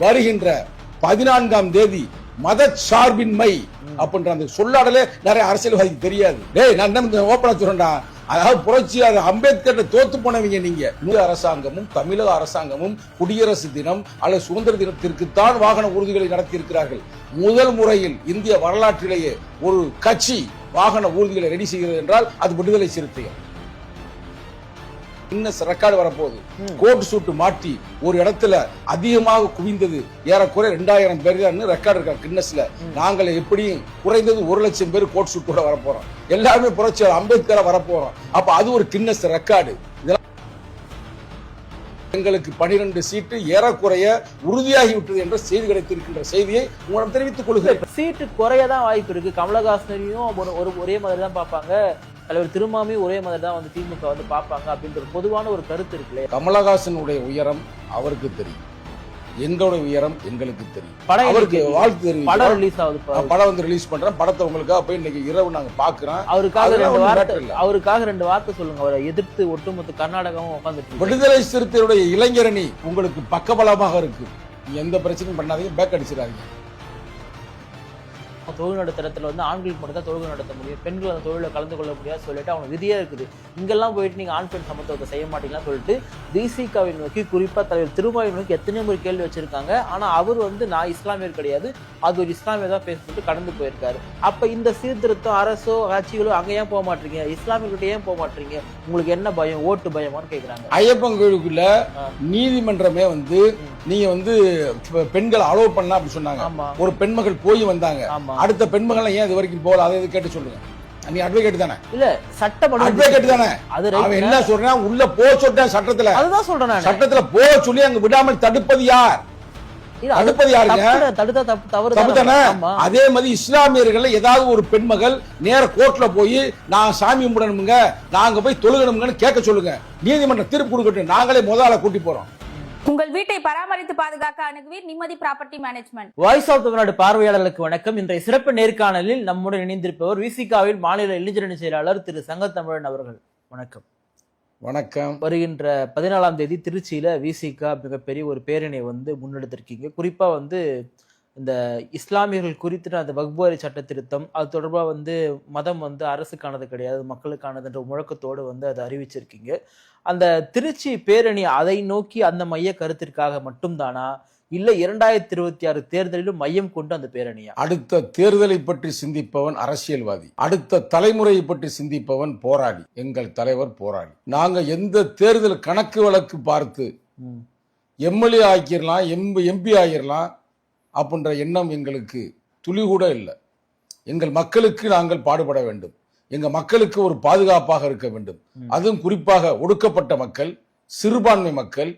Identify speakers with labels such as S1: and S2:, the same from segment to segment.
S1: வருகின்ற பதினான்காம் தேதி மத சார்பின்மை அப்படின்ற அந்த சொல்லாடலே நிறைய அரசியல்வாதிக்கு தெரியாது. டேய் நான் என்ன ஓப்பனா சொல்றேன்டா? அதாவது புரட்சியாளர் அம்பேத்கர் தோத்து போனவங்க நீங்க. இந்திய அரசாங்கமும் தமிழக அரசாங்கமும் குடியரசு தினம் அல்லது சுதந்திர தினத்திற்குத்தான் வாகன ஊர்திகளை நடத்தி இருக்கிறார்கள் முதல் முறையில் இந்திய வரலாற்றிலேயே ஒரு கட்சி வாகன ஊர்திகளை ரெடி செய்கிறது என்றால் அது விடுதலை சிறுத்தைகள். இன்னஸ் ரெக்கார்டு வரப்போகுது. கோட் சூட்டு மாட்டி ஒரு இடத்துல அதிகமாக குவிந்தது. ஏறக்குறை ரெண்டாயிரம் பேர் தான் ரெக்கார்டு இருக்கா கின்னஸ்ல நாங்கள் எப்படியும் குறைந்தது ஒரு லட்சம் பேர் கோட் சூட்டோட வரப்போறோம். எல்லாருமே புரட்சியாளர் அம்பேத்கரா வரப்போறோம். அப்ப அது ஒரு கின்னஸ் ரெக்கார்டு இதெல்லாம் எங்களுக்கு பனிரெண்டு சீட்டு ஏறக்குறைய உறுதியாகி விட்டது என்ற செய்தி கிடைத்திருக்கின்ற செய்தியை உங்களிடம் தெரிவித்துக் கொள்கிறேன்.
S2: சீட்டு குறைய தான் வாய்ப்பு இருக்கு. கமலஹாசனையும் ஒரு ஒரே மாதிரி தான் பார்ப்பாங்க. தலைவர் திருமாமையும் ஒரே மாதிரி தான் வந்து திமுக வந்து பார்ப்பாங்க அப்படின்ற பொதுவான ஒரு கருத்து இருக்குல்ல
S1: கமலஹாசனுடைய உயரம் அவருக்கு தெரியும். எங்களுடைய உயரம் எங்களுக்கு தெரியும்.
S2: படம்
S1: அவருக்கு வாழ்த்து
S2: படம்
S1: தெரிவிக்கிறோம்
S2: ரிலீஸ் ஆகுது
S1: படம் வந்து ரிலீஸ் பண்றேன் படத்தை உங்களுக்காக போய் இன்னைக்கு இரவு நாங்க பாக்குறோம்
S2: அவருக்காக ரெண்டு வார்த்தை. அவருக்காக ரெண்டு வார்த்தை சொல்லுங்க. அவரை எதிர்த்து ஒட்டுமொத்த கர்நாடகாவும் உட்காந்துட்டு
S1: விடுதலை சிறுத்தையுடைய இளைஞரணி உங்களுக்கு பக்கபலமாக இருக்கு. எந்த பிரச்சனையும் பண்ணாதீங்க. பேக் அடிச்சிடாதீங்க.
S2: தொழில் நடத்துறதுல வந்து ஆண்களுக்கு மட்டும் தான் தொழில் நடத்த முடியும். பெண்கள் அந்த தொழில கலந்து கொள்ள முடியாது சொல்லிட்டு அவங்க விதியா இருக்குது. இங்கெல்லாம் போயிட்டு நீங்க ஆண் பெண் சமத்துவத்தை செய்ய மாட்டீங்கன்னு சொல்லிட்டு திசிகாவை நோக்கி குறிப்பா தலைவர் திருமாவை நோக்கி எத்தனையோ ஒரு கேள்வி வச்சிருக்காங்க. ஆனா அவர் வந்து நான் இஸ்லாமியர் கிடையாது. அது ஒரு இஸ்லாமியர் தான் பேசிட்டு கடந்து போயிருக்காரு. அப்ப இந்த சீர்திருத்தம் அரசோ ஆட்சிகளோ அங்க ஏன் போக மாட்டீங்க? இஸ்லாமியர்கிட்ட ஏன் போக மாட்டீங்க? உங்களுக்கு என்ன பயம்? ஓட்டு பயமான்னு கேக்குறாங்க.
S1: ஐயப்பன் கோயிலுக்குள்ள. நீதிமன்றமே வந்து நீங்க வந்து பெண்களை அலோவ் பண்ணலாம் அப்படின்னு சொன்னாங்க. ஒரு பெண்மகள் போய் வந்தாங்க.
S2: ஆமா.
S1: அடுத்த பெண்மகள் ஏன் இது வரைக்கும் போகல? அதை கேட்டு சொல்லுங்க. நீ அட்வொகேட் தானே?
S2: இல்ல சட்டம்
S1: அட்வொகேட் தானே?
S2: அது
S1: அவன். என்ன சொல்றான்? உள்ள போக சொல்றேன் சட்டத்துல.
S2: அதுதான் சொல்றேன் நான்.
S1: சட்டத்துல போக சொல்லி அங்க விடாமல் தடுப்பது யார்? தடுப்பது யாருங்க?
S2: தடுத்தா தப்பு தவறு
S1: தப்பு தானே? அதே மாதிரி இஸ்லாமியர்கள் ஏதாவது ஒரு பெண்மகள் நேர கோர்ட்ல போய் நான் சாமி கும்பிடணுமுங்க நாங்க போய் தொழுகணுமுங்கன்னு கேட்க சொல்லுங்க. நீதிமன்றம் தீர்ப்பு கொடுக்கட்டும். நாங்களே முதல்ல கூட்டி போறோம்.
S3: உங்கள் வீட்டை பராமரித்து பாதுகாக்க அணுகுவீர் நிம்மதி property management.
S2: Voice of Tamil Nadu பார்வையாளர்களுக்கு வணக்கம். இன்றைய சிறப்பு நேர்காணலில் நம்முடன் இணைந்திருப்பவர் விசிகாவில் மாநில இளைஞரணி செயலாளர் திரு சங்கத்தமிழன் அவர்கள். வணக்கம்.
S1: வணக்கம்.
S2: வருகின்ற பதினாலாம் தேதி திருச்சியில விசிகா மிகப்பெரிய ஒரு பேரணி வந்து முன்னெடுத்திருக்கீங்க. குறிப்பா வந்து இந்த இஸ்லாமியர்கள் குறித்து அந்த வக்புவாரி சட்ட திருத்தம் அது தொடர்பா வந்து மதம் வந்து அரசுக்கானது கிடையாது மக்களுக்கானதுன்ற முழக்கத்தோடு வந்து அதை அறிவிச்சிருக்கீங்க. அந்த திருச்சி பேரணி அதை நோக்கி அந்த மைய கருத்திற்காக மட்டும்தானா? இல்ல இரண்டாயிரத்தி இருபத்தி ஆறு தேர்தலிலும் மையம் கொண்டு அந்த பேரணியா?
S1: அடுத்த தேர்தலை பற்றி சிந்திப்பவன் அரசியல்வாதி. அடுத்த தலைமுறையை பற்றி சிந்திப்பவன் போராளி. எங்கள் தலைவர் போராளி. நாங்க எந்த தேர்தல் கணக்கு வழக்கு பார்த்து. எம்எல்ஏ ஆக்கிடலாம் எம்பி எம்பி ஆகிடலாம் அப்படின்ற எண்ணம் எங்களுக்கு துளி கூட இல்லை எங்கள் மக்களுக்கு நாங்கள் பாடுபட வேண்டும் எங்க மக்களுக்கு ஒரு பாதுகாப்பாக இருக்க வேண்டும். அதுவும் குறிப்பாக ஒடுக்கப்பட்ட மக்கள் சிறுபான்மை மக்கள்.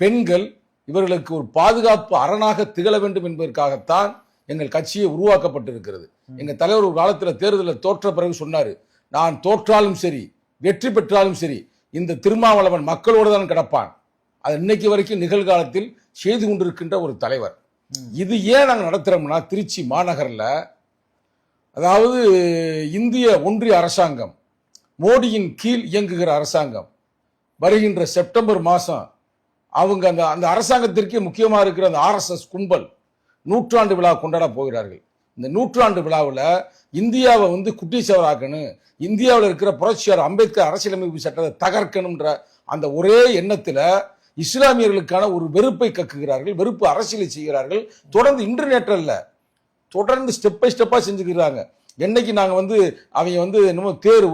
S1: பெண்கள் இவர்களுக்கு ஒரு பாதுகாப்பு அரணாக திகழ வேண்டும் என்பதற்காகத்தான் எங்கள் கட்சியை உருவாக்கப்பட்டிருக்கிறது
S2: ம்.
S1: எங்க தலைவர் ஒரு காலத்துல தேர்தலில் தோற்ற பிறகு சொன்னாரு நான் தோற்றாலும் சரி வெற்றி பெற்றாலும் சரி இந்த திருமாவளவன் மக்களோடு தான் கிடப்பான் அது இன்னைக்கு வரைக்கும் நிகழ்காலத்தில் செய்து கொண்டிருக்கின்ற ஒரு தலைவர். இது ஏன் நாங்கள் நடத்துகிறோம்னா திருச்சி மாநகரில் அதாவது இந்திய ஒன்றிய அரசாங்கம் மோடியின் கீழ் இயங்குகிற அரசாங்கம் வருகின்ற செப்டம்பர் மாதம் அவங்க அந்த அந்த அரசாங்கத்திற்கே முக்கியமாக இருக்கிற அந்த ஆர்எஸ்எஸ் கும்பல் நூற்றாண்டு விழா கொண்டாட போகிறார்கள். இந்த நூற்றாண்டு விழாவில் இந்தியாவை வந்து குட்டிச்சவராக்கணும் இந்தியாவில் இருக்கிற புரட்சியாளர் அம்பேத்கர் அரசியலமைப்பு சட்டத்தை தகர்க்கணுன்ற அந்த ஒரே எண்ணத்தில் இஸ்லாமியர்களுக்கான ஒரு வெறுப்பை கக்குகிறார்கள் வெறுப்பு அரசியலை செய்கிறார்கள். தொடர்ந்து இன்டர்நெட் அல்ல தொடர்ந்து ஸ்டெப் பை ஸ்டெப்பாக செஞ்சுக்கிறாங்க. என்னைக்கு நாங்கள் வந்து அவங்க வந்து என்னமோ தேர்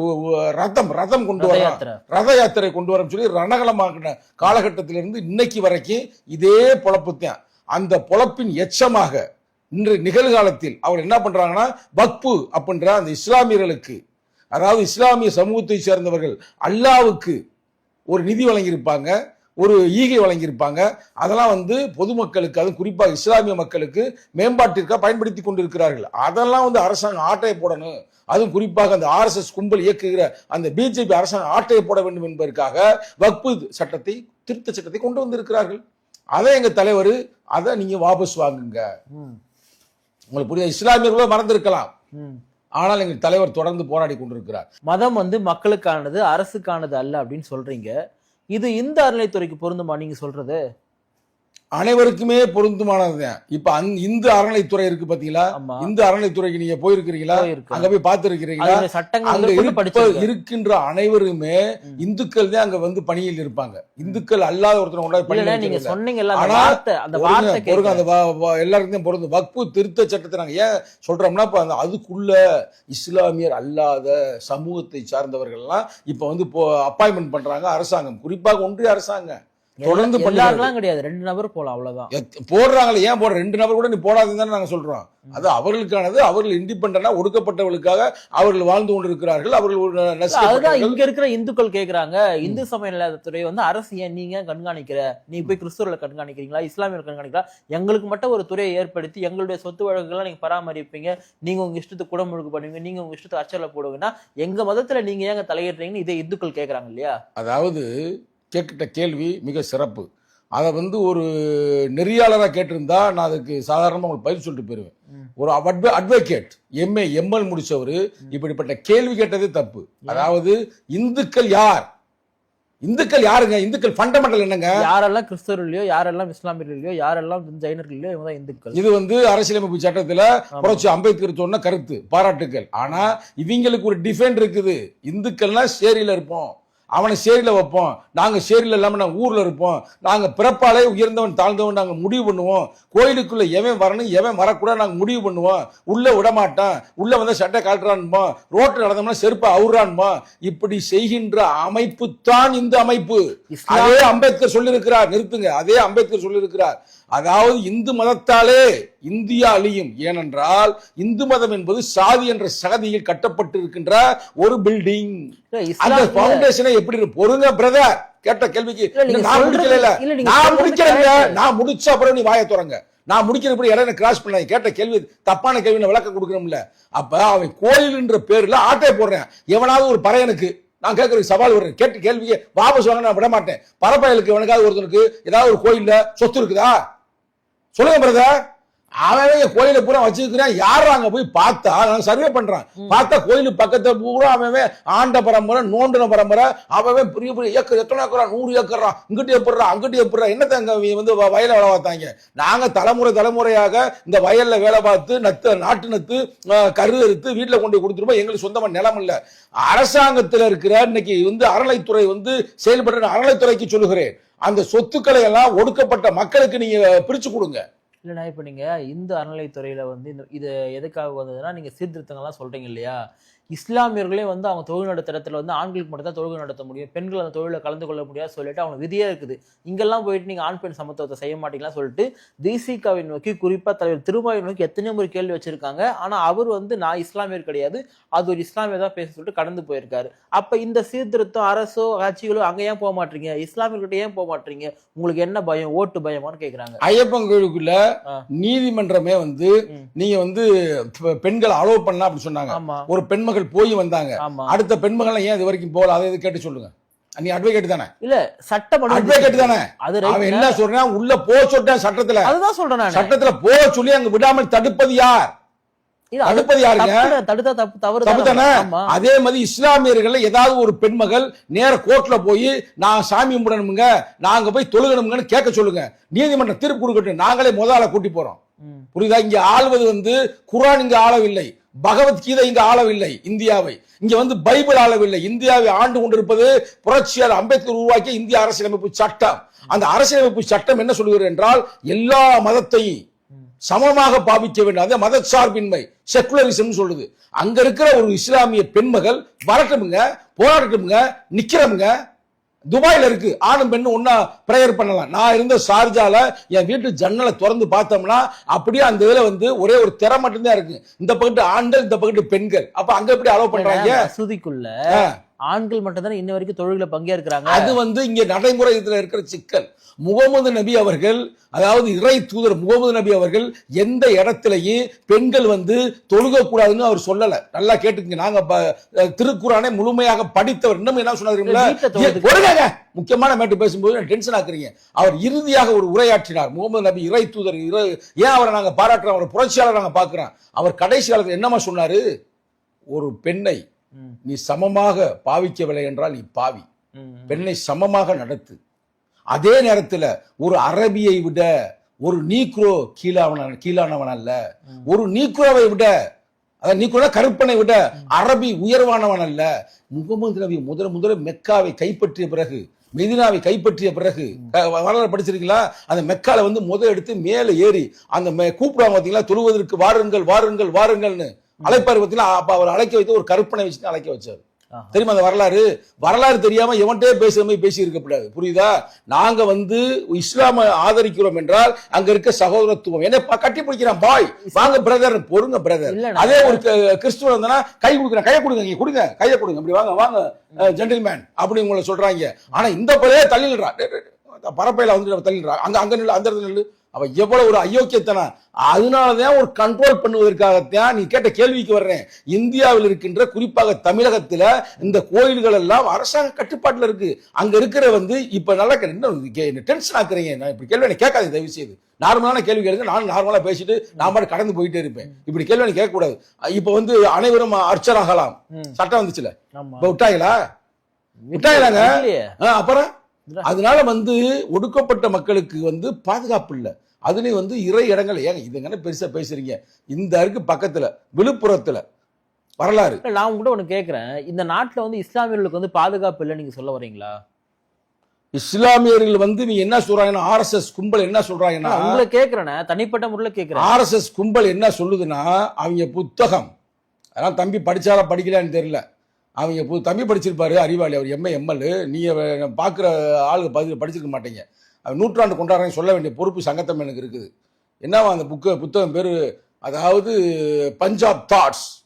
S1: ரதம் ரதம் கொண்டு வரோம். ரத யாத்திரை கொண்டு வரோம்னு சொல்லி ரணகலமாக்கின காலகட்டத்திலிருந்து இன்னைக்கு வரைக்கும் இதே பொழப்பு தான் அந்த பொழப்பின் எச்சமாக இன்று நிகழ்காலத்தில் அவர் என்ன பண்றாங்கன்னா வக்பு அப்படின்ற அந்த இஸ்லாமியர்களுக்கு அதாவது இஸ்லாமிய சமூகத்தை சேர்ந்தவர்கள் அல்லாவுக்கு ஒரு நிதி வழங்கியிருப்பாங்க. ஒரு ஈகை வழங்கியிருப்பாங்க. அதெல்லாம் வந்து பொதுமக்களுக்கு அதுவும் குறிப்பாக இஸ்லாமிய மக்களுக்கு மேம்பாட்டிற்காக பயன்படுத்தி கொண்டிருக்கிறார்கள். அதெல்லாம் வந்து அரசாங்கம் ஆட்டையை போடணும். அதுவும் குறிப்பாக அந்த ஆர்எஸ்எஸ் கும்பல் இயக்குகிற அந்த பிஜேபி அரசாங்கம் ஆட்டையை போட வேண்டும் என்பதற்காக வக்பு சட்டத்தை திருத்த சட்டத்தை கொண்டு வந்திருக்கிறார்கள். அதை எங்க தலைவர் அதை நீங்க வாபஸ் வாங்குங்க. உங்களுக்கு புரியுது? இஸ்லாமியர்களோ மறந்திருக்கலாம். ஆனால் எங்கள் தலைவர் தொடர்ந்து போராடி கொண்டிருக்கிறார்.
S2: மதம் வந்து மக்களுக்கானது அரசுக்கானது அல்ல அப்படின்னு சொல்றீங்க. இது இந்த அறநிலைத்துறைக்கு பொருந்துமா நீங்க சொல்றது?
S1: அனைவருக்குமே பொருந்துமானதுதான் இப்ப அந்த இந்து அறநிலைத்துறை இருக்கு பாத்தீங்களா? இந்து அறநிலைத்துறைக்கு நீங்க போயிருக்கிறீங்களா?
S2: போயிருக்கு.
S1: அங்க போய் அங்க இருப்ப
S2: படிச்சிருக்கேன்.
S1: இருக்கின்ற அனைவருமே. இந்துக்கள் தான் அங்க வந்து பணியில் இருப்பாங்க. இந்துக்கள் அல்லாத ஒருத்தர் கொண்டாடி பணியில்
S2: நீங்க. சொன்னீங்கல்ல
S1: எல்லாருக்கும் பொருந்தும். வக்பு திருத்த சட்டத்தை நாங்க ஏன் சொல்றோம்னா இப்ப அந்த அதுக்குள்ள இஸ்லாமியர் அல்லாத சமூகத்தை சார்ந்தவர்கள்லாம் இப்ப வந்து அப்பாயின்மெண்ட் பண்றாங்க அரசாங்கம். குறிப்பாக ஒன்றிய அரசாங்கம். தொடர்ந்து.
S2: எல்லாருக்கெல்லாம் கிடையாது. ரெண்டு நபர் போலாம் அவ்வளவுதான்.
S1: போடுறாங்களே ஏன் போடுற? ரெண்டு நபர் கூட நீ போடாதுன்னு தானே நாங்க சொல்றோம். அது அவர்களுக்கானது. அவர்கள் இண்டிபெண்டா ஒடுக்கப்பட்டவர்களுக்காக அவர்கள் வாழ்ந்து கொண்டிருக்கிறார்கள். அவர்கள்
S2: அதுதான். இங்க இருக்கிற இந்துக்கள் கேக்குறாங்க. இந்து சமய நிலையத்துறை வந்து அரசு ஏன் நீங்க கண்காணிக்கிற? நீங்க போய் கிறிஸ்துவர்களை கண்காணிக்கிறீங்களா? இஸ்லாமியர்கள் கண்காணிக்கிறா எங்களுக்கு மட்டும் ஒரு துறையை ஏற்படுத்தி எங்களுடைய சொத்து வழக்குகளை நீங்க பராமரிப்பீங்க. நீங்க உங்க இஷ்டத்துக்கு குடமுழுக்கு பண்ணுவீங்க. நீங்க உங்க இஷ்டத்துக்கு அர்ச்சனை போடுவீங்கன்னா எங்க மதத்துல நீங்க ஏங்க தலையிடுறீங்கன்னு இதே இந்துக்கள் கேக்குறாங்க இல்லையா?
S1: அதாவது கேட்கிட்ட கேள்வி மிக சிறப்பு. அதை வந்து ஒரு நெறியாளராக கேட்டிருந்தா நான் அதுக்கு சாதாரணமாக உங்களுக்கு பதில் சொல்லிட்டு போயிருவேன்.
S2: ம்.
S1: ஒரு அட்வ அட்வொகேட் எம்ஏ எம்எல் முடிச்சவர் இப்படிப்பட்ட கேள்வி கேட்டதே தப்பு. அதாவது இந்துக்கள் யார்? இந்துக்கள் யாருங்க? இந்துக்கள் ஃபண்டமெண்டல் என்னங்க?
S2: யாரெல்லாம் கிறிஸ்தவர்களையோ யாரெல்லாம் இஸ்லாமியர்களையோ யாரெல்லாம் ஜெயினர்களையோ இவங்க தான் இந்துக்கள்.
S1: இது வந்து அரசியலமைப்பு சட்டத்துல புரட்சி அம்பேத்கர் சொன்ன கருத்து பாராட்டுக்கள். ஆனா இவங்களுக்கு ஒரு டிஃபெண்ட் இருக்குது. இந்துக்கள்னா சேரியில இருப்போம். அவனை சேரியில வைப்போம். நாங்க சேரியில இல்லாம நாங்க ஊர்ல இருப்போம். நாங்க பிறப்பாலே உயர்ந்தவன் தாழ்ந்தவன் நாங்க முடிவு பண்ணுவோம். கோயிலுக்குள்ள எவன் வரணும் எவன் வரக்கூடாது நாங்க முடிவு பண்ணுவோம். உள்ள விட மாட்டோம் உள்ள வந்து சட்டை காட்டுறான்மோ. ரோட்ல நடந்தோம்னா செருப்பை அவுறான்மோ. இப்படி செய்கின்ற அமைப்பு தான் இந்த அமைப்பு. அதே அம்பேத்கர் சொல்லியிருக்கிறார். நிறுத்துங்க. அதே அம்பேத்கர் சொல்லியிருக்கிறார். அதாவது இந்து மதத்தாலே இந்தியா அழியும். ஏனென்றால் இந்து மதம் என்பது சாதி என்ற சகதியில் கட்டப்பட்டு இருக்கின்ற ஒரு பில்டிங் அந்த பவுண்டேஷனை எப்படி? பொறுங்க பிரதர் கேட்ட கேள்விக்கு நான் முடிக்கல நான் முடிக்கிறேங்க. நான் முடிச்ச அப்புறம் நீ வாயை திறங்க. நான் முடிக்கிறப்படி இடையில கிராஸ் பண்ணாங்க கேட்ட கேள்வி தப்பான கேள்வி நான் விளக்கம் கொடுக்கணும்ல. அப்ப அவன் கோயில்ன்ற பேர்ல ஆட்டை போடுறேன். எவனாவது ஒரு பறையனுக்கு நான் கேட்கறதுக்கு சவால் விடுறேன். கேட்ட கேள்விக்கு வாபஸ் வாங்க நான் விட மாட்டேன் பரப்பயலுக்கு எவனுக்காவது ஒருத்தனுக்கு ஏதாவது ஒரு கோயில்ல சொத்து இருக்குதா? சொல்லுங்க பிரதர் அவன் கோயில பூரா வச்சிருக்கிறான். யாரும் அங்க போய் பார்த்தா சர்வே பண்றான். பார்த்தா கோயிலு பக்கத்துல பூரா அவன் ஆண்ட பரம்பரை நோண்டின பரம்பரை அவன் பெரிய பெரிய ஏக்கர் எத்தனை ஏக்கரா? நூறு ஏக்கரா? இங்கிட்டு எப்படிறா? அங்கிட்டு எப்படிறா? என்னத்த அங்க வந்து வ- வயல்ல வேலை பார்த்தாங்க? நாங்க தலைமுறை தலைமுறையாக இந்த வயல்ல வேலை பார்த்து நத்து நாட்டு நத்து கரு அறுத்து வீட்டுல கொண்டு போய் கொடுத்துருப்போம். எங்களுக்கு சொந்தமா நிலம் இல்ல. அரசாங்கத்துல இருக்கிற இன்னைக்கு வந்து அறநிலைத்துறை வந்து செயல்படுற அறநிலைத்துறைக்கு சொல்லுகிறேன். அந்த சொத்துக்களை எல்லாம் ஒடுக்கப்பட்ட மக்களுக்கு நீங்க பிரிச்சு கொடுங்க.
S2: இல்லைண்ணா இப்போ நீங்கள் இந்து அறநிலைத்துறையில் வந்து இந்த இது எதுக்காக வந்ததுன்னா நீங்கள் சீர்திருத்தங்கள்லாம் சொல்கிறீங்க இல்லையா? இஸ்லாமியர்களே வந்து அவங்க தொழில் நடத்த இடத்துல வந்து ஆண்களுக்கு மட்டும் தான் தொழில் நடத்த முடியும். பெண்கள் அந்த தொழிலில் கலந்து கொள்ள முடியாது சொல்லிட்டு அவங்க விதியே இருக்குது. இங்கெல்லாம் போயிட்டு நீங்கள் ஆண் பெண் சமத்துவத்தை செய்ய மாட்டீங்களா சொல்லிட்டு தேசிகாவை நோக்கி குறிப்பாக தலைவர் திருமாவை நோக்கி எத்தனையோ முறை கேள்வி வச்சுருக்காங்க. ஆனால் அவர் வந்து நான் இஸ்லாமியர் கிடையாது அது ஒரு இஸ்லாமியர் தான் பேச சொல்லிட்டு கடந்து போயிருக்காரு. அப்போ இந்த சீர்திருத்தம் அரசோ கட்சிகளோ அங்கே ஏன் போக மாட்டீங்க? இஸ்லாமியர்கிட்ட ஏன் போக மாட்டீங்க? உங்களுக்கு என்ன பயம்? ஓட்டு பயமான்னு கேட்குறாங்க
S1: ஐயப்பன் கோயிலுக்குள்ள நீதிமன்றமே வந்து. நீங்க வந்து பெண்களை அலோவ் பண்ணலாம் அப்படின்னு சொன்னாங்க. ஒரு பெண்மகள் போய் வந்தாங்க. அடுத்த பெண்மகள் ஏன் இது வரைக்கும் போகல? அதை கேட்டு சொல்லுங்க. நீ அட்வொகேட் தானே?
S2: இல்ல சட்டம்
S1: அட்வொகேட் தானே?
S2: அது
S1: அவன். என்ன சொல்றான்? உள்ள போக சொல்லிட்டான் சட்டத்துல.
S2: அதுதான் சொல்றேன்
S1: சட்டத்துல போக சொல்லி அங்க விடாமல் தடுப்பது யார்? தடுப்பது யாருங்க?
S2: தடுத்தா தப்பு தவறு
S1: தப்பு தானே
S2: ஆமா.
S1: அதே மாதிரி இஸ்லாமியர்கள் ஏதாவது ஒரு பெண்மகள் நேர கோர்ட்ல போய் நான் சாமி கும்பிடணுமுங்க நாங்க போய் தொழுகணுமுங்கன்னு கேட்க சொல்லுங்க. நீதிமன்றம் தீர்ப்பு கொடுக்கட்டும். நாங்களே முதல்ல கூட்டி போறோம். புரியுதா? இங்க ஆள்வது வந்து குரான் இங்க ஆளவில்லை. பகவத்கீதை இங்க ஆளவில்லை இந்தியாவை. இங்க வந்து பைபிள் ஆளவில்லை. இந்தியாவை ஆண்டு கொண்டிருப்பது புரட்சியாளர் அம்பேத்கர் உருவாக்கிய இந்திய அரசியலமைப்பு சட்டம். அந்த அரசியலமைப்பு சட்டம் என்ன சொல்கிறது என்றால் எல்லா மதத்தையும் சமமாக பாவிக்க வேண்டும். அது மதச்சார்பின்மை. செக்குலரிசம் சொல்லுது அங்க இருக்கிற ஒரு இஸ்லாமிய பெண்மகள் வரட்டுமுங்க போராடட்டுமுங்க நிக்கிறவங்க துபாயில இருக்கு. ஆணும் பெண்ணும் ஒன்னா பிரேயர் பண்ணலாம். நான் இருந்த ஷார்ஜால என் வீட்டு ஜன்னலை திறந்து பார்த்தோம்னா அப்படியே அந்த இதுல வந்து ஒரே ஒரு திரை மட்டும்தான் இருக்கு. இந்த பக்கத்து ஆண்கள் இந்த பக்கத்து பெண்கள். அப்ப அங்க எப்படி அலோவ் பண்றாங்க?
S2: மசூதிக்குள்ள
S1: ஆ.
S2: ஆண்கள் மட்டும் தானே இன்ன வரைக்கும் தொழில பங்கேற்கிறாங்க?
S1: அது வந்து இங்க நடைமுறை இதுல இருக்கிற சிக்கல். முகமது நபி அவர்கள் அதாவது இறை தூதர் முகமது நபி அவர்கள் எந்த இடத்திலையும் பெண்கள் வந்து தொழுக கூடாதுன்னு அவர் சொல்லல. நல்லா கேட்டுக்கங்க. நாங்க திருக்குறானை முழுமையாக படித்தவர். இன்னும் என்ன ஒருங்க முக்கியமான மேட்டு பேசும்போது டென்ஷன் ஆக்குறீங்க. அவர் இறுதியாக ஒரு உரையாற்றினார். முகமது நபி இறை தூதர் ஏன் அவரை நாங்க பாராட்டுறோம்? அவரை புரட்சியாளர் நாங்க பாக்குறோம். அவர் கடைசி காலத்துல என்னமா சொன்னாரு? ஒரு பெண்ணை நீ சமமாக பாவிக்கவில்லை என்றால் நீ பாவி. பெண்ணை சமமாக நடத்து. அதே நேரத்துல ஒரு அரபியை விட ஒரு நீக்ரோ கீழாவன கீழானவன் அல்ல. ஒரு நீக்ரோவை விட அதாவது நீக்ரோனா கருப்பனை விட அரபி உயர்வானவன் அல்ல. முகமது நபி முதல் முதல்ல மெக்காவை கைப்பற்றிய பிறகு மெதினாவை கைப்பற்றிய பிறகு வரலாறு படிச்சிருக்கீங்களா? அந்த மெக்கால வந்து முதல் எடுத்து மேலே ஏறி அந்த கூப்பிடுவாங்க பார்த்தீங்களா? தொழுவதற்கு வாருங்கள் வாருங்கள் வாருங்கள்னு. அழைப்பாரு பாத்தீங்களா அப்ப அவர் அழைக்க வைத்து ஒரு கருப்பனை வச்சு அழைக்க வச்சார். தெரியுமா அந்த வரலாறு? வரலாறு தெரியாம எவன்கிட்டயே பேசுற மாதிரி பேசி இருக்கக்கூடாது புரியுதா? நாங்க வந்து இஸ்லாமை ஆதரிக்கிறோம் என்றால் அங்க இருக்க சகோதரத்துவம். என்ன கட்டி பிடிக்கிறான் பாய் வாங்க பிரதர் பொறுங்க பிரதர். அதே ஒரு கிறிஸ்துவ இருந்தா கை கொடுக்குறேன் கையை கொடுங்க இங்க கொடுங்க கையை கொடுங்க. அப்படி வாங்க வாங்க ஜென்டில்மேன் அப்படி உங்களை சொல்றாங்க. ஆனா இந்த பழைய தள்ளிடுறா. பரப்பையில வந்து தள்ளிடுறா. அங்க அங்க நில்லு அந்த இடத்துல நில்லு. அவ எவ்வளவு ஒரு அயோக்கியத்தனம் அதனாலதான் ஒரு கண்ட்ரோல் பண்ணுவதற்காகத்தான் நீ கேட்ட கேள்விக்கு வர்றேன். இந்தியாவில் இருக்கின்ற குறிப்பாக தமிழகத்துல இந்த கோயில்கள் எல்லாம் அரசாங்க கட்டுப்பாட்டுல இருக்கு. அங்க இருக்கிற வந்து இப்ப நல்லா டென்ஷன் ஆக்குறீங்க? நான் இப்படி கேள்வி எனக்கு கேட்காது தயவு செய்து நார்மலான கேள்வி கேளுங்க. நானும் நார்மலா பேசிட்டு நான் பாட்டு கடந்து போயிட்டே இருப்பேன். இப்படி கேள்வி எனக்கு கேட்கக்கூடாது. இப்ப வந்து அனைவரும் அர்ச்சராகலாம். சட்டம் வந்துச்சுல? இப்ப விட்டாங்களா விட்டாங்களாங்க? அப்புறம்? அதனால வந்து ஒடுக்கப்பட்ட மக்களுக்கு வந்து பாதுகாப்பு இல்ல. அதுலயும் வந்து இறை இடங்கள் ஏங்க இதுங்க பெருசா பேசுறீங்க? இந்த இருக்கு பக்கத்துல விழுப்புரத்துல வரலாறு.
S2: நான் உங்ககிட்ட ஒண்ணு கேக்குறேன். இந்த நாட்டுல வந்து இஸ்லாமியர்களுக்கு வந்து பாதுகாப்பு இல்லை நீங்க சொல்ல வரீங்களா?
S1: இஸ்லாமியர்கள் வந்து நீ என்ன சொல்றாங்கன்னா ஆர்எஸ்எஸ் கும்பல் என்ன சொல்றாங்கன்னா
S2: உங்களை கேக்குறேனே தனிப்பட்ட முறையில கேக்குறேன்.
S1: ஆர்எஸ்எஸ் கும்பல் என்ன சொல்லுதுன்னா அவங்க புத்தகம். அதெல்லாம் தம்பி படிச்சாரா படிக்கலான்னு தெரியல. அவங்க தம்பி படிச்சிருப்பாரு அறிவாளி அவர் எம்ஏ எம்எல் நீங்க பார்க்குற ஆளுங்க படிச்சிருக்க மாட்டீங்க. நூற்றாண்டு கொண்டாடுறேன் சொல்ல வேண்டிய பொறுப்பு சங்கத்தம் எனக்கு இருக்குது. என்னவா அந்த புக்கு புத்தகம் பேர்? அதாவது பஞ்சாப் தாட்ஸ்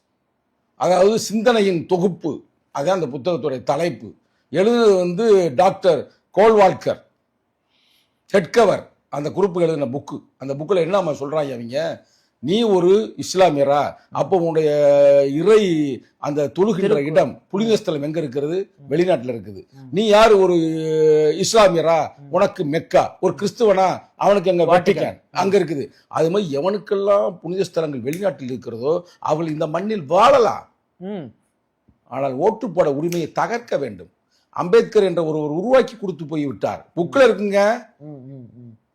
S1: அதாவது சிந்தனையின் தொகுப்பு. அதுதான் அந்த புத்தகத்துடைய தலைப்பு. எழுதுனது வந்து டாக்டர் கோல்வால்கர். ஹெட்கவர். அந்த குறிப்பு எழுதின புக்கு. அந்த புக்கில் என்ன சொல்கிறாங்க அவங்க? நீ ஒரு இஸ்லாமியரா? அப்போ உன்னுடைய இறை அந்த தொழுகின்ற. இடம் புனித ஸ்தலம் எங்க இருக்கிறது? வெளிநாட்டுல இருக்குது. நீ யாரு ஒரு இஸ்லாமியரா? உனக்கு மெக்கா. ஒரு கிறிஸ்துவனா? அவனுக்கு எங்க
S2: வாட்டிக்கன்.
S1: அங்க இருக்குது. அது மாதிரி எவனுக்கெல்லாம் புனித ஸ்தலங்கள் வெளிநாட்டில் இருக்கிறதோ அவள் இந்த மண்ணில் வாழலாம். ஆனால் ஓட்டு போட உரிமையை தகர்க்க வேண்டும். அம்பேத்கர் என்ற ஒருவர் உருவாக்கி கொடுத்து போய் விட்டார் புக்கில் இருக்குங்க.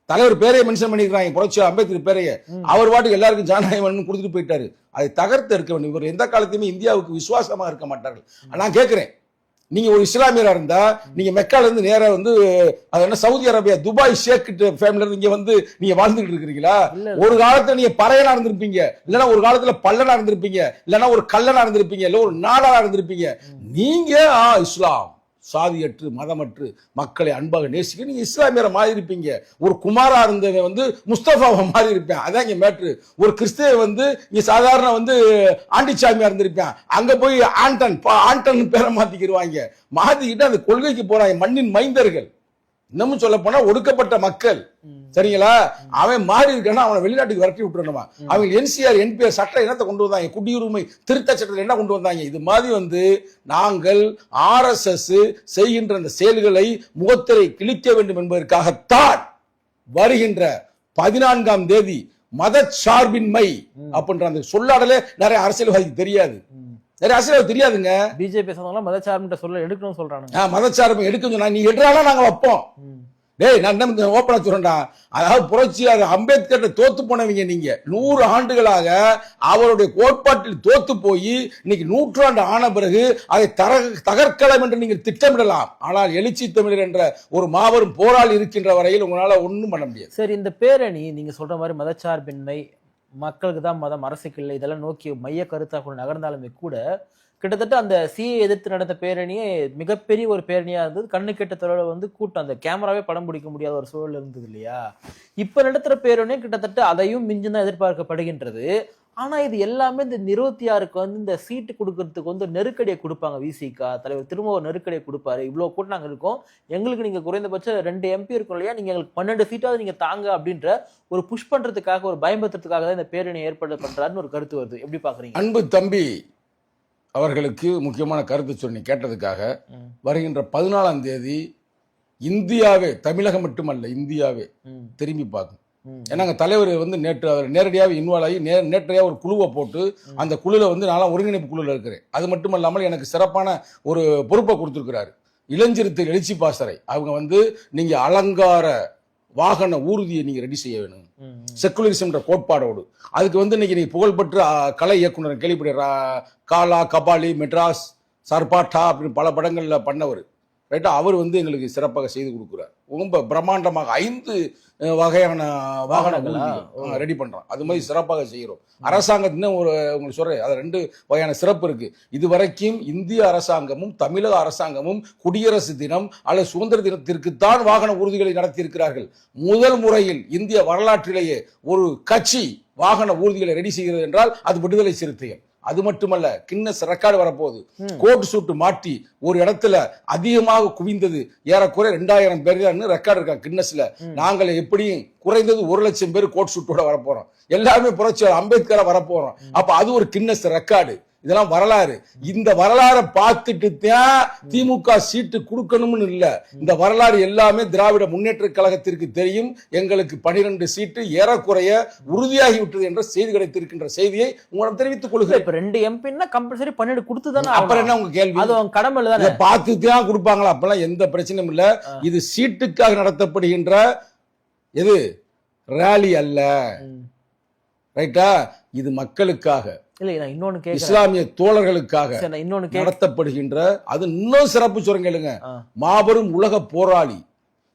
S1: தலைவர் பேரையே மென்ஷன் பண்ணிக்கிறாங்க புரட்சி அம்பேத்கர் பேரையே. அவர் பாட்டுக்கு எல்லாருக்கும் ஜனநாயகம் கொடுத்துட்டு போயிட்டாரு. அதை தகர்த்து இருக்க வேண்டும். இவர் எந்த காலத்தையுமே இந்தியாவுக்கு விசுவாசமா இருக்க மாட்டார்கள். நான் கேட்கிறேன் நீங்க ஒரு இஸ்லாமியரா இருந்தா நீங்க மெக்கால இருந்து நேரா வந்து அது என்ன சவுதி அரேபியா துபாய் ஷேக் ஃபேமிலில இருந்து இங்க வந்து நீங்க வாழ்ந்துகிட்டு இருக்கிறீங்களா? ஒரு காலத்துல நீங்க பறையனா இருந்திருப்பீங்க. இல்லனா ஒரு காலத்துல பல்லனா இருந்திருப்பீங்க. இல்லனா ஒரு கல்லனா இருந்திருப்பீங்க. இல்ல ஒரு நாடனா இருந்திருப்பீங்க. நீங்க ஆ இஸ்லாம். சாதியற்று மதமற்று மக்களை அன்பாக நேசிக்க நீங்க இஸ்லாமியரை மாறி இருப்பீங்க ஒரு குமாரா இருந்தவன் வந்து முஸ்தபாவை மாறி இருப்பேன் அதான் இங்க மேட்ரு ஒரு கிறிஸ்தவ வந்து நீ சாதாரண வந்து ஆண்டிச்சாமியா இருந்திருப்பேன். அங்க போய் ஆண்டன் பா- ஆண்டன் பேரை மாத்திக்கிடுவாங்க மாத்திக்கிட்டு அந்த கொள்கைக்கு போறாங்க. மண்ணின் மைந்தர்கள். இன்னமும் சொல்ல போனா ஒடுக்கப்பட்ட மக்கள். சரிங்களா? அவன் மாறி இருக்கானா அவனை வெளிநாட்டுக்கு விரட்டி விட்டுறணுமா? அவங்க என்சிஆர் என்பிஆர் சட்டம் என்னத்தை கொண்டு வந்தாங்க. குடியுரிமை திருத்த சட்டத்தில் என்ன கொண்டு வந்தாங்க? இது மாதிரி வந்து நாங்கள் ஆர்எஸ்எஸ் செய்கின்ற அந்த செயல்களை முகத்திரை கிழிக்க வேண்டும் என்பதற்காகத்தான் வருகின்ற பதினான்காம் தேதி மதச்சார்பின்மை அப்படின்ற அந்த சொல்லாடலே நிறைய அரசியல்வாதிக்கு தெரியாது. நிறைய அரசியல்வாதி தெரியாதுங்க.
S2: பிஜேபி சொன்னாலும் மதச்சார்பிட்ட சொல்ல எடுக்கணும்னு சொல்றானுங்க.
S1: ஆ, மதச்சார்பை எடுக்க சொன்னா நீ எடுறானா நாங்க வைப்போம். டேய் நான் என்ன ஓப்பனா சொல்றேன்டா? அதாவது புரட்சியார் அம்பேத்கர் தோத்து போனவங்க நீங்க. நூறு ஆண்டுகளாக அவருடைய கோட்பாட்டில் தோத்து போய் இன்னைக்கு நூற்றாண்டு ஆன பிறகு அதை தர தகர்க்கலாம் என்று நீங்கள் திட்டமிடலாம். ஆனால் எழுச்சி தமிழர் என்ற ஒரு மாபெரும் போராளி இருக்கின்ற வரையில் உங்களால ஒண்ணும் பண்ண முடியாது.
S2: சரி இந்த பேரணி நீங்க சொல்ற மாதிரி மதச்சார்பின்மை மக்களுக்கு தான் மதம் அரசுக்கு இல்லை. இதெல்லாம் நோக்கி மைய கருத்தாக கூட நகர்ந்தாலுமே கூட கிட்டத்தட்ட அந்த சிஏ எதிர்த்து நடந்த பேரணியே மிகப்பெரிய ஒரு பேரணியாக இருந்தது. கண்ணு கெட்ட தொழில வந்து கூட்டம். அந்த கேமராவே படம் பிடிக்க முடியாத ஒரு சூழல் இருந்தது இல்லையா? இப்போ நடத்துகிற பேரணியும் கிட்டத்தட்ட அதையும் மிஞ்சும் தான் எதிர்பார்க்கப்படுகின்றது. ஆனா இது எல்லாமே இந்த இருபத்தி ஆறுக்கு வந்து இந்த சீட்டு கொடுக்கறதுக்கு வந்து நெருக்கடியை கொடுப்பாங்க விசிகா தலைவர் திரும்ப ஒரு நெருக்கடியை கொடுப்பாரு. இவ்வளவு கூட்டம் நாங்க இருக்கோம். எங்களுக்கு நீங்க குறைந்தபட்சம் ரெண்டு எம்பி இருக்கும் இல்லையா? நீங்க எங்களுக்கு பன்னெண்டு சீட்டாவது நீங்க தாங்க அப்படின்ற ஒரு புஷ் பண்றதுக்காக ஒரு பயம்படுத்துறதுக்காக தான் இந்த பேரணி ஏற்பாடு பண்றாருன்னு ஒரு கருத்து வருது. எப்படி பாக்குறீங்க?
S1: அன்பு தம்பி அவர்களுக்கு முக்கியமான கருத்து சொல்லி கேட்டதுக்காக வருகின்ற பதினாலாம் தேதி இந்தியாவே தமிழகம் மட்டுமல்ல இந்தியாவே திரும்பி பார்க்கும். ஏன்னா அங்க தலைவர் வந்து நேற்று அவர் நேரடியாக இன்வால்வ் ஆகி நே நேற்றையாக ஒரு குழுவை போட்டு அந்த குழுவில் வந்து நான் ஒருங்கிணைப்பு குழுவில் இருக்கிறேன். அது மட்டும் இல்லாமல் எனக்கு சிறப்பான ஒரு பொறுப்பை கொடுத்துருக்கிறாரு. இளஞ்சிறுத்தை எழுச்சி பாசறை அவங்க வந்து நீங்க அலங்கார வாகன ஊர்தியை நீங்க ரெடி செய்ய வேணும். செக்குலரிசம்ன்ற கோட்பாடோடு. அதுக்கு வந்து இன்னைக்கு நீ புகழ்பெற்ற கலை இயக்குனர் கேள்விப்படுற காலா கபாலி மெட்ராஸ் சர்பாட்டா அப்படின்னு பல படங்கள்ல பண்ணவர். ரைட்டா அவர் வந்து எங்களுக்கு சிறப்பாக செய்து கொடுக்குறார். ரொம்ப பிரம்மாண்டமாக ஐந்து வகையான வாகன
S2: வாகனங்களா?
S1: ரெடி பண்றோம். அது மாதிரி சிறப்பாக செய்கிறோம். அரசாங்கத்தின ஒரு உங்களுக்கு சொல்றேன். அது ரெண்டு வகையான சிறப்பு இருக்கு. இதுவரைக்கும் இந்திய அரசாங்கமும் தமிழக அரசாங்கமும் குடியரசு தினம் அல்லது சுதந்திர தினத்திற்குத்தான் வாகன ஊர்திகளை நடத்தியிருக்கிறார்கள். முதல் முறையில் இந்திய வரலாற்றிலேயே ஒரு கட்சி வாகன ஊர்திகளை ரெடி செய்கிறது என்றால் அது விடுதலை சிறுத்தைகள். அது மட்டுமல்ல கின்னஸ் ரெக்கார்டு வரப்போகுது. கோட் சூட்டு மாட்டி ஒரு இடத்துல அதிகமாக குவிந்தது. ஏறக்குறை ரெண்டாயிரம் பேர் தான் ரெக்கார்டு இருக்கா கின்னஸ்ல. நாங்கள் எப்படியும் குறைந்தது ஒரு லட்சம் பேர் கோட் சூட்டோட வரப்போறோம். எல்லாருமே புரட்சியாளர் அம்பேத்கரா வரப்போறோம். அப்ப அது ஒரு கின்னஸ் ரெக்கார்டு இதெல்லாம் வரலாறு. இந்த வரலாறை பார்த்துட்டு தான் திமுக சீட்டு கொடுக்கணும்னு இல்ல. இந்த வரலாறு எல்லாமே திராவிட முன்னேற்ற கழகத்திற்கு தெரியும். எங்களுக்கு பனிரெண்டு சீட்டு ஏறக்குறைய உறுதியாகி விட்டது என்ற செய்தி கிடைத்திருக்கின்ற செய்தியை உங்களிடம் தெரிவித்துக்
S2: இல்ல,
S1: கொள்கிறேன்.
S2: இப்ப ரெண்டு எம்பின்னா கம்பல்சரி பன்னெண்டு கொடுத்து தானே
S1: அப்புறம் என்ன உங்க கேள்வி?
S2: அது அவங்க கடமை தானே?
S1: பார்த்து தான் கொடுப்பாங்களா? அப்பெல்லாம் எந்த பிரச்சனையும் இல்ல. இது சீட்டுக்காக நடத்தப்படுகின்ற எது? ரேலி அல்ல. ரைட்டா இது மக்களுக்காக.
S2: இல்ல நான் இன்னொன்னு கேக்குறேன்.
S1: இஸ்லாமிய தோழர்களுக்காக
S2: கேக்குறேன்
S1: நடத்தப்படுகின்ற அது இன்னும் சிறப்பு சொல்லுங்க
S2: ஆ.
S1: மாபெரும் உலக போராளி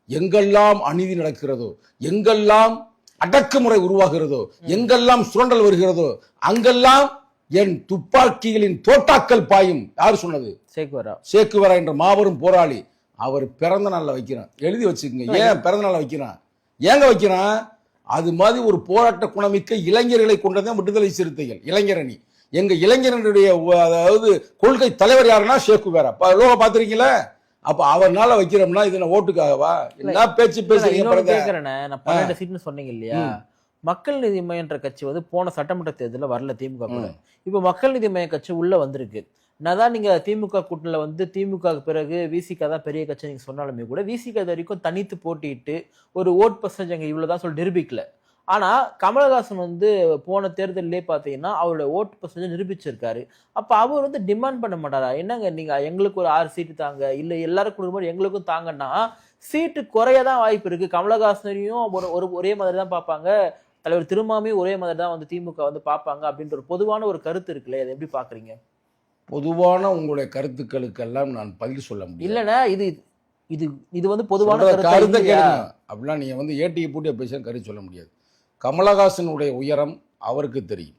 S1: எங்கெல்லாம் அநீதி நடக்கிறதோ எங்கெல்லாம் அடக்குமுறை உருவாகிறதோ எங்கெல்லாம் சுரண்டல் வருகிறதோ அங்கெல்லாம் என் துப்பாக்கிகளின் தோட்டாக்கள் பாயும். யார் சொன்னது?
S2: சேக்குவரா.
S1: சேக்குவரா என்ற மாபெரும் போராளி. அவர் பிறந்த நாள்ல வைக்கிறான். எழுதி வச்சுக்கோங்க. ஏன் பிறந்த நாள்ல வைக்கிறான்? ஏங்க வைக்கிறான்? அது மாதிரி ஒரு போராட்ட குணமிக்க இளைஞர்களை கொண்டதான் விடுதலை சிறுத்தைகள் இளைஞரணி. எங்க இளைஞரனுடைய அதாவது கொள்கை தலைவர் யாருன்னா ஷேக்குவேரா லோக பாத்திருக்கீங்களா அப்ப அவர்னால வைக்கிறோம்னா இது ஓட்டுக்காகவா? என்ன பேச்சு பேசுறீங்க
S2: சொன்னீங்க இல்லையா. மக்கள் நீதி மையன்ற கட்சி வந்து போன சட்டமன்ற தேர்தலில் வரல திமுக. இப்போ மக்கள் நீதி மைய கட்சி உள்ள வந்திருக்கு. நான் தான் நீங்கள் திமுக கூட்டணியில் வந்து திமுக பிறகு விசிக தான் பெரிய கட்சி நீங்கள் சொன்னாலுமே கூட விசிக இது வரைக்கும் தனித்து போட்டிட்டு ஒரு ஓட் பர்சன்டேஜ் இவ்வளோ தான் சொல்லி நிரூபிக்கல. ஆனால் கமலஹாசன் வந்து போன தேர்தலிலே பார்த்தீங்கன்னா அவரோட ஓட் பர்சன்டேஜ் நிரூபிச்சிருக்காரு. அப்போ அவர் வந்து டிமாண்ட் பண்ண மாட்டாரா? என்னங்க நீங்கள் எங்களுக்கு ஒரு ஆறு சீட்டு தாங்க. இல்லை எல்லாரும் கொடுக்குற மாதிரி எங்களுக்கும் தாங்கன்னா சீட்டு குறைய தான் வாய்ப்பு இருக்குது கமலஹாசனையும் ஒரு ஒரு ஒரே மாதிரி தான் பார்ப்பாங்க. தலைவர் திருமாமையும் ஒரே மாதிரி தான் வந்து திமுக வந்து பார்ப்பாங்க அப்படின்ற ஒரு பொதுவான ஒரு கருத்து இருக்குல்ல அதை எப்படி பார்க்குறீங்க
S1: பொதுவான உங்களுடைய கருத்துக்களுக்கெல்லாம் நான் பதில் சொல்ல முடியும்
S2: இல்லைன்னா இது இது இது வந்து பொதுவான கருத்தா?
S1: கேளுங்க. அப்படிலாம் நீங்க வந்து ஏட்டியை பூட்டிய பேச கருத்து சொல்ல முடியாது. கமலஹாசனுடைய உயரம் அவருக்கு தெரியும்.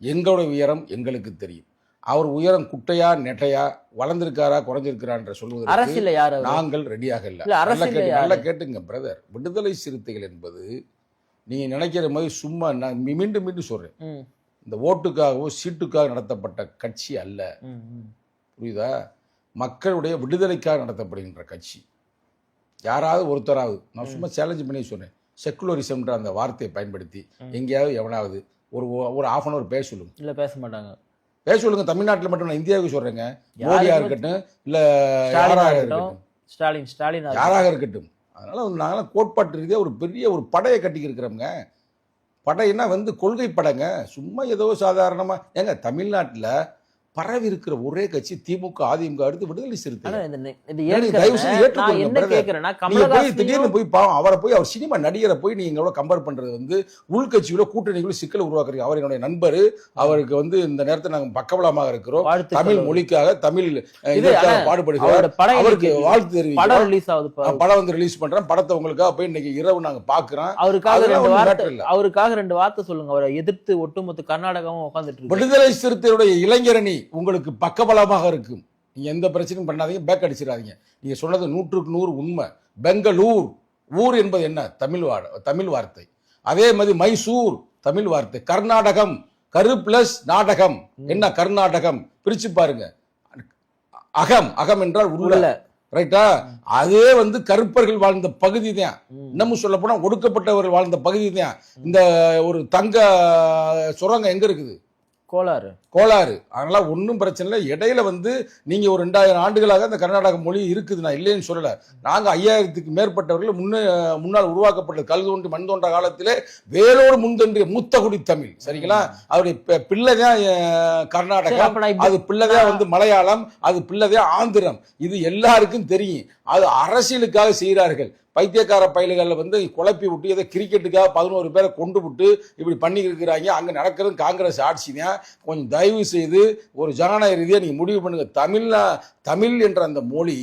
S1: எங்களுடைய உயரம் எங்களுக்கு தெரியும். அவர் உயரம் குட்டையா நெட்டையா வளர்ந்திருக்காரா குறைஞ்சிருக்கிறான்ற
S2: யாரு அவரு?
S1: நாங்கள் ரெடியாக இல்லை. நல்லா கேட்டுங்க பிரதர் விடுதலை சிறுத்தைகள் என்பது நீங்க நினைக்கிற மாதிரி சும்மா நான் மீண்டும் மீண்டும் சொல்றேன்.
S2: ம்,
S1: இந்த ஓட்டுக்காகவோ சீட்டுக்காக நடத்தப்பட்ட கட்சி அல்ல. புரியுதா? மக்களுடைய விடுதலைக்காக நடத்தப்படுகின்ற கட்சி. யாராவது ஒருத்தராவது நான் சும்மா சேலஞ்ச் பண்ணி சொன்னேன். செக்குலரிசம்ன்ற அந்த வார்த்தையை பயன்படுத்தி. எங்கேயாவது எவனாவது ஒரு ஒரு ஆஃப் அன் அவர் பேச சொல்லுங்க.
S2: இல்ல பேச மாட்டாங்க.
S1: பேச சொல்லுங்க. தமிழ்நாட்டில் மட்டும் நான் இந்தியாவுக்கு சொல்றேங்க.
S2: யாருக்கு
S1: மோடியா இருக்கட்டும் இல்ல யாராக
S2: இருக்கட்டும், ஸ்டாலின் ஸ்டாலின்.
S1: யாராக இருக்கட்டும். அதனால நாங்களாம் கோட்பாட்டு ரீதியாக ஒரு பெரிய ஒரு படையை கட்டி இருக்கிறோங்க படைன்னா வந்து கொள்கை படைங்க சும்மா ஏதோ சாதாரணமாக ஏங்க தமிழ்நாட்டில் பரவி இருக்கிற ஒரே கட்சி திமுக அதிமுக அடுத்து விடுதலை சிறுத்தை நீங்க திடீர்னு போய் பாவம் அவரை போய் அவர் சினிமா நடிகரை போய் நீங்க எங்களோட கம்பேர் பண்றது வந்து உள்கட்சிகளோ கூட்டணிகளோ சிக்கல் உருவாக்குறீங்க. அவர் என்னுடைய நண்பர். அவருக்கு வந்து இந்த நேரத்தில் நாங்கள் பக்கபலமாக இருக்கிறோம். தமிழ். மொழிக்காக தமிழ் பாடுபடுகிறார். அவருக்கு வாழ்த்து
S2: படம்
S1: தெரிவிக்கிறோம் படம் வந்து ரிலீஸ் பண்றேன். படத்தை உங்களுக்காக போய் இன்னைக்கு இரவு நாங்க பாக்குறோம்
S2: அவருக்காக ரெண்டு வார்த்தை. அவருக்காக ரெண்டு வார்த்தை சொல்லுங்க. அவரை எதிர்த்து ஒட்டுமொத்த கர்நாடகாவும் உட்காந்துட்டு
S1: விடுதலை சிறுத்தையுடைய இளைஞரணி உங்களுக்கு பக்கபலமாக இருக்கும். நீங்க எந்த பிரச்சனையும் பண்ணாதீங்க பேக் அடிச்சிடாதீங்க. நீங்க சொன்னது நூற்றுக்கு நூறு உண்மை. பெங்களூர் ஊர் என்பது என்ன? தமிழ் வார்த்தை தமிழ் வார்த்தை. அதே மாதிரி மைசூர் தமிழ் வார்த்தை. கர்நாடகம் கரு பிளஸ் நாடகம். என்ன கர்நாடகம்? பிரிச்சு பாருங்க. அகம் அகம் என்றால் உள்ள. ரைட்டா அதே வந்து கருப்பர்கள் வாழ்ந்த பகுதி தான். இன்னமும் சொல்ல போனா ஒடுக்கப்பட்டவர்கள் வாழ்ந்த பகுதி தான். இந்த ஒரு தங்க சுரங்கம் எங்க இருக்குது?
S2: கோளாறு.
S1: கோளாறு. அதனால ஒன்றும் பிரச்சனை இல்லை. இடையில வந்து நீங்க ஒரு ரெண்டாயிரம் ஆண்டுகளாக இந்த கர்நாடக மொழி இருக்குது. நான் இல்லைன்னு சொல்லல. நாங்க ஐயாயிரத்துக்கு மேற்பட்டவர்கள் முன்ன முன்னால் உருவாக்கப்பட்ட கல் தோன்றி மண் தோன்ற காலத்திலே வேரோடு முன்தொன்றிய மூத்தகுடி தமிழ். சரிங்களா? அவருடைய பிள்ளை தான் கர்நாடகா அது பிள்ளைதான் வந்து மலையாளம் அது பிள்ளைதான் ஆந்திரம். இது எல்லாருக்கும் தெரியும். அது அரசியலுக்காக செய்கிறார்கள். பைத்தியக்கார பயல்களை வந்து குழப்பி விட்டு ஏதோ கிரிக்கெட்டுக்காக பதினோரு பேரை கொண்டு விட்டு இப்படி பண்ணிக்கிருக்கிறாங்க அங்கே நடக்கிறது காங்கிரஸ் ஆட்சி தான் கொஞ்சம் தயவு செய்து ஒரு ஜனநாயக ரீதியாக நீங்கள் முடிவு பண்ணுங்கள் தமிழ்நா தமிழ் என்ற அந்த மொழி.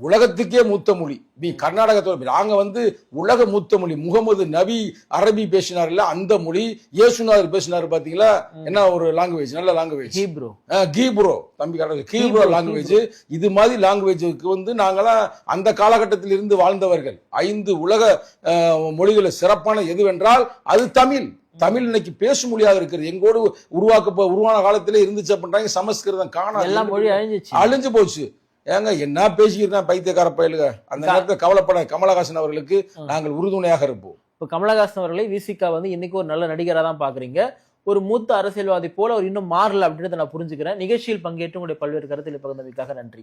S1: உலகத்துக்கே மூத்த மொழி. நீ கர்நாடகத்தோட நாங்க வந்து உலக மூத்த மொழி. முகமது நபி அரபி பேசினார்ல அந்த மொழி. இயேசுநாதர் பேசினார் பாத்தீங்களா? என்ன ஒரு லாங்குவேஜ் நல்ல லாங்குவேஜ்
S2: ஹீப்ரோ.
S1: கீப்ரோ. தம்பி கீப்ரோ லாங்குவேஜ் இது மாதிரி லாங்குவேஜுக்கு வந்து நாங்களாம் அந்த காலகட்டத்தில் இருந்து வாழ்ந்தவர்கள். ஐந்து உலக அஹ், மொழிகளில் சிறப்பான எதுவென்றால் அது தமிழ். தமிழ் இன்னைக்கு பேசும் மொழியாக இருக்கிறது. எங்கோடு உருவாக்க உருவான காலத்திலே இருந்துச்சு அப்படின்றாங்க சமஸ்கிருதம் காணாது.
S2: எல்லா மொழி அழிஞ்சிச்சு.
S1: அழிஞ்சு போச்சு. ஏங்க என்ன பேசிக்கிறேன் பைத்தியக்கார பயலுக? அந்த நேரத்தில் கவலைப்பட கமலஹாசன் அவர்களுக்கு நாங்கள் உறுதுணையாக இருப்போம்.
S2: இப்போ கமலஹாசன் அவர்களை விசிகா வந்து இன்னைக்கு ஒரு நல்ல நடிகரா தான் பாக்குறீங்க. ஒரு மூத்த அரசியல்வாதி போல அவர் இன்னும் மாறல அப்படின்றத நான் புரிஞ்சுக்கிறேன். நிகழ்ச்சியில் பங்கேற்று உங்களுடைய பல்வேறு கருத்தில் பகிர்ந்தமைக்காக நன்றி.